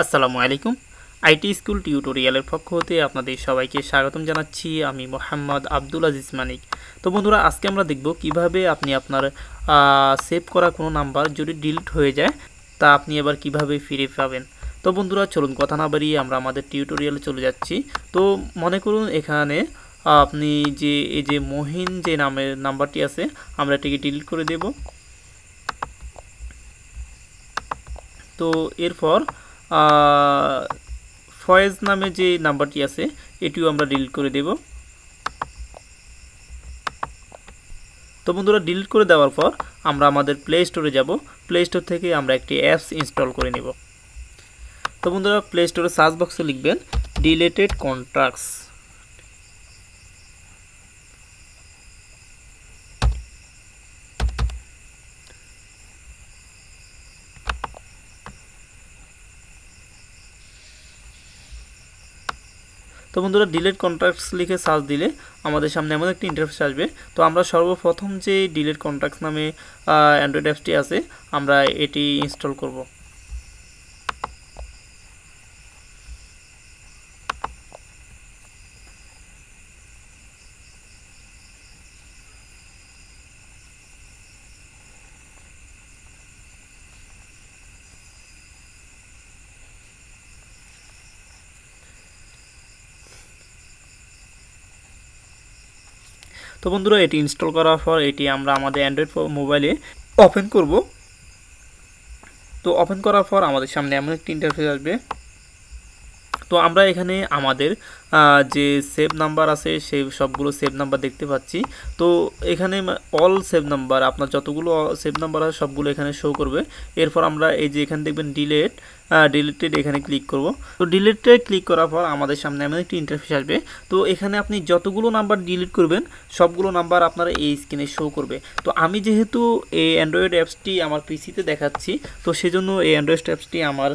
আসসালামু আলাইকুম। IT school টিউটোরিয়ালের পক্ষ হতে আপনাদের সবাইকে স্বাগতম জানাচ্ছি। আমি মোহাম্মদ আব্দুল আজিজ মানিক। তো বন্ধুরা, আজকে আমরা দেখব কীভাবে আপনি আপনার সেভ করা কোনো নাম্বার যদি ডিলিট হয়ে যায়, তা আপনি এবার কীভাবে ফিরে পাবেন। তো বন্ধুরা, চলুন কথা না বাড়িয়ে আমরা আমাদের টিউটোরিয়ালে চলে যাচ্ছি। তো মনে করুন এখানে আপনি যে, এই যে মহিন যে নামের নাম্বারটি আছে, আমরা এটিকে ডিলিট করে দেব। তো এরপর ফয়েজ নামে যে নাম্বারটি আছে, এটিও আমরা ডিলিট করে দেব। তো বন্ধুরা, ডিলিট করে দেওয়ার পর আমরা আমাদের প্লে স্টোরে যাব। প্লে স্টোর থেকে আমরা একটি অ্যাপস ইনস্টল করে নেব। তো বন্ধুরা প্লে স্টোরে সার্চ বক্সে লিখবেন ডিলেটেড কন্ট্রাক্টস তো বন্ধুরা ডিলেট কন্ট্রাক্টস লিখে সার্চ দিলে আমাদের সামনে এমন একটি ইন্টারফেস আসবে। তো আমরা সর্বপ্রথম যে ডিলেট কন্ট্রাক্টস নামে অ্যান্ড্রয়েড অ্যাপসটি আছে, আমরা এটি ইনস্টল করব। তো বন্ধুরা, এটি ইনস্টল করার পর এটি আমরা আমাদের অ্যান্ড্রয়েড মোবাইলে ওপেন করব। তো ওপেন করার পর আমাদের সামনে এমন একটি ইন্টারফেস আসবে। তো আমরা এখানে আমাদের যে সেভ নাম্বার আছে, সেই সবগুলো সেভ নাম্বার দেখতে পাচ্ছি। তো এখানে অল সেভ নাম্বার আপনার যতগুলো সেভ নাম্বার আছে, সবগুলো এখানে শো করবে। এরপর আমরা এই যে এখানে দেখবেন ডিলেট ডিলিটেড এখানে ক্লিক করব। তো ডিলিটেড ক্লিক করার পর আমাদের সামনে এমন একটি ইন্টারফেস আসবে। তো এখানে আপনি যতগুলো নাম্বার ডিলিট করবেন, সবগুলো নাম্বার আপনারা এই স্ক্রিনে শো করবে। তো আমি যেহেতু এই অ্যান্ড্রয়েড অ্যাপসটি আমার পিসিতে দেখাচ্ছি, তো সেজন্য এই অ্যান্ড্রয়েড অ্যাপসটি আমার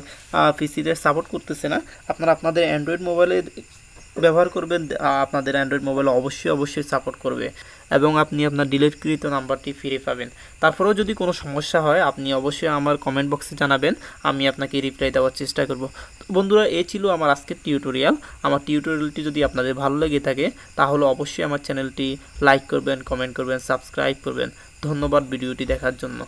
পিসিতে সাপোর্ট করতেছে না। আপনারা আপনাদের অ্যান্ড্রয়েড মোবাইলে ব্যবহার করবেন আপনাদের অ্যান্ড্রয়েড মোবাইল অবশ্যই অবশ্যই সাপোর্ট করবে এবং আপনি আপনার ডিলিটকৃত নাম্বারটি ফিরে পাবেন। তারপরেও যদি কোনো সমস্যা হয়, আপনি অবশ্যই আমার কমেন্ট বক্সে জানাবেন, আমি আপনাকে রিপ্লাই দেওয়ার চেষ্টা করব। বন্ধুরা, এ ছিল আমার আজকের টিউটোরিয়াল আমার টিউটোরিয়ালটি যদি আপনাদের ভালো লেগে থাকে, তাহলে অবশ্যই আমার চ্যানেলটি লাইক করবেন কমেন্ট করবেন সাবস্ক্রাইব করবেন। ধন্যবাদ ভিডিওটি দেখার জন্য।